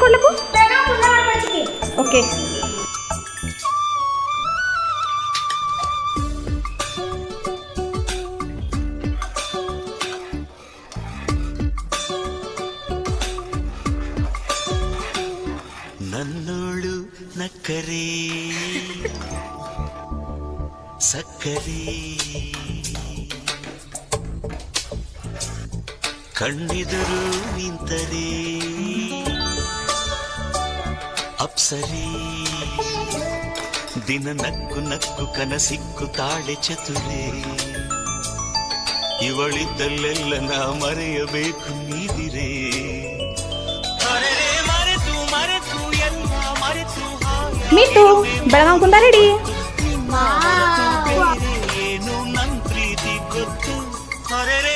కోళ్ళకు ఓకే. నన్నోడు నక్కరే. సక్కరే. கண்ணிதரு நின்றரே అప్సరీ ದಿನ ನಕ್ಕು ನಕ್ಕು ಕನಸಿಕ್ಕು ತಾಳೆ ಚತುರೇ ಇವಳಿದ್ದಲ್ಲೆಲ್ಲ ನಾ ಮರೆಯಬೇಕು ನೀದಿರೇ ಮರೆತು ಮರೆತು ಎಲ್ಲ ಮರೆತು ಮೀಟು ಬೆಳಗಾವ್ ಕುಂದಾರೆಡಿ ಏನು ನನ್ ಪ್ರೀತಿ ಗೊತ್ತು ಹೊರರೆ